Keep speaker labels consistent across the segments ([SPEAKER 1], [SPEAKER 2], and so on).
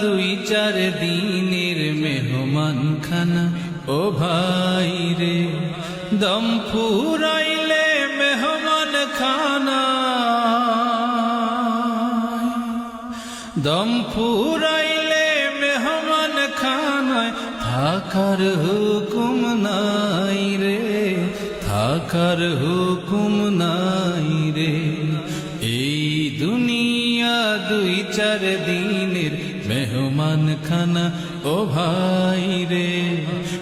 [SPEAKER 1] দুই চার দিনের মেহমান খানা ও ভাই রে, দম ফুরাইলে মেহমান খানা দম ফুরাইলে মেহমান খানায় থাকার হুকুম নাই রে, থাকার হুকুম নাই রে। এই দুনিয়া দুই চার দিনের মেহমান খানা ও ভাই রে।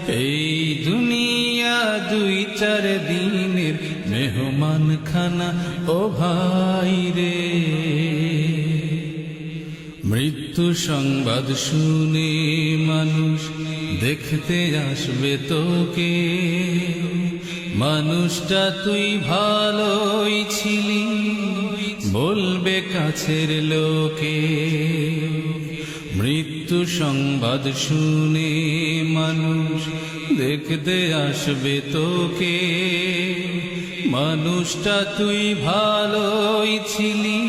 [SPEAKER 1] এই দুনিয়া দুই চার দিনের মেহমান খানা ও ভাই রে। মৃত্যু সংবাদ শুনে মানুষ দেখতে আসবে তোকে। মানুষটা তুই ভালোই ছিলি, বলবে কাছের লোকে। মৃত্যু সংবাদ শুনে মানুষ দেখতে আসবে তোকে। মানুষটা তুই ভালোই ছিলি,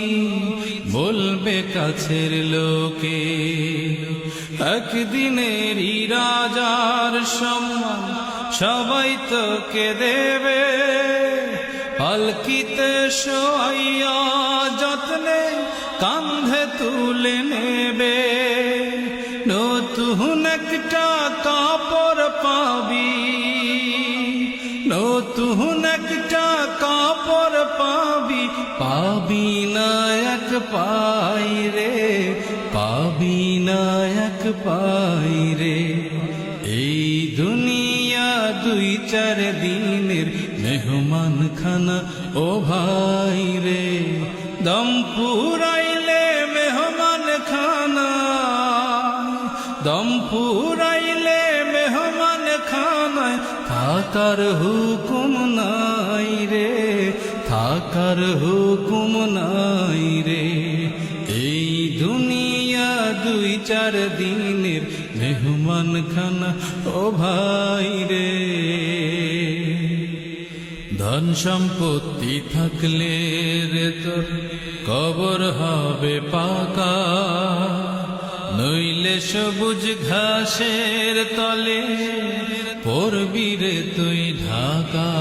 [SPEAKER 1] বলবে কাছের লোকে। একদিনের রাজার সম্মান সবাই তোকে দেবে। পালকিতে শোয়াইয়া যত্নে কান্ধে তুলে নতুন একটা কাপড় পাবি পাবি না এক পাই রে, পাবি না এক পাই রে। এই দুনিয়া দুই চার দিনের মেহমান খানা ও ভাই রে, দম থাকার হুকুম নাই রে, থাকার হুকুম নাই রে। এই দুনিয়া দুই চার দিনের মেহমান খানা, ও ভাই রে। ধন সম্পত্তি থাকলে রে তোর কবর হবে পাকা। নইলে সবুজ ঘাসের তলে রে তুই ঢাকা।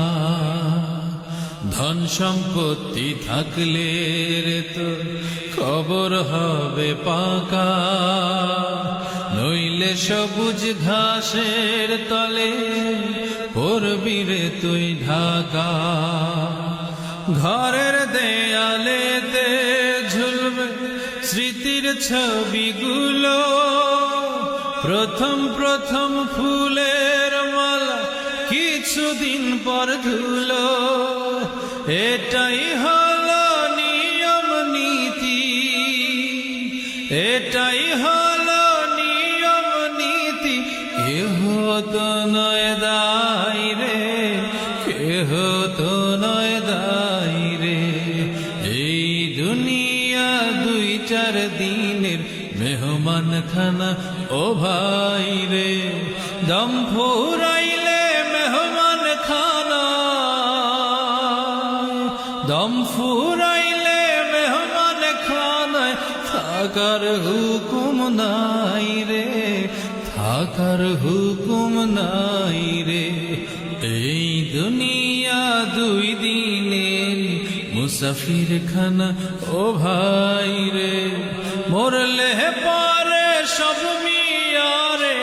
[SPEAKER 1] ধন সম্পত্তি থাকলে রে তোর খবর হবে পাকা। নইলে সবুজ ঘাসের তলে পড়বি রে তুই ঢাকা। ঘরের দেয়ালেতে ঝুলবে স্মৃতির ছবিগুলো। প্রথম প্রথম মালা কিছুদিন পর ধুলো। এটাই হলো নিয়ম নীতি। এটাই হলো নিয়ম নীতি। কেহ তো নয় দায় রে, কেহ তো নয় দায় রে। এই দুনিয়া দুই চার দিনের মেহমান খানা ও ভাই রে, দম মেহমান খানা দম ফুরাইলে মেহমান খানায়, থাকার হুকুম নাই রে, থাকার হুকুম নাই রে। এই দুনিয়া দুই দিনের মুসাফির খানা ও ভাই রে, মরলে পারে সব মিয়ারে,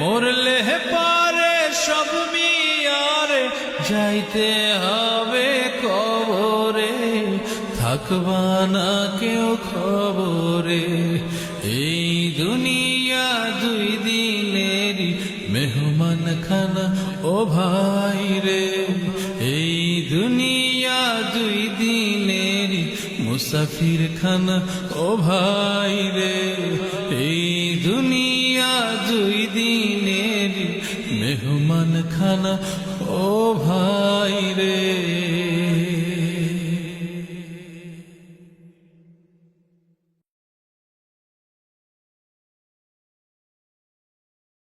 [SPEAKER 1] মরলে পারে সব মিয়ারে যাইতে হবে কবরে, থাকবা না কেউ খবরে। এই দুনিয়া দুই দিনের মেহমান খানা ও ভাই রে। এই দুনিয়া দুই দিনের মুসাফির খানা ও ভাই রে। এই খানা ও ভাই রে।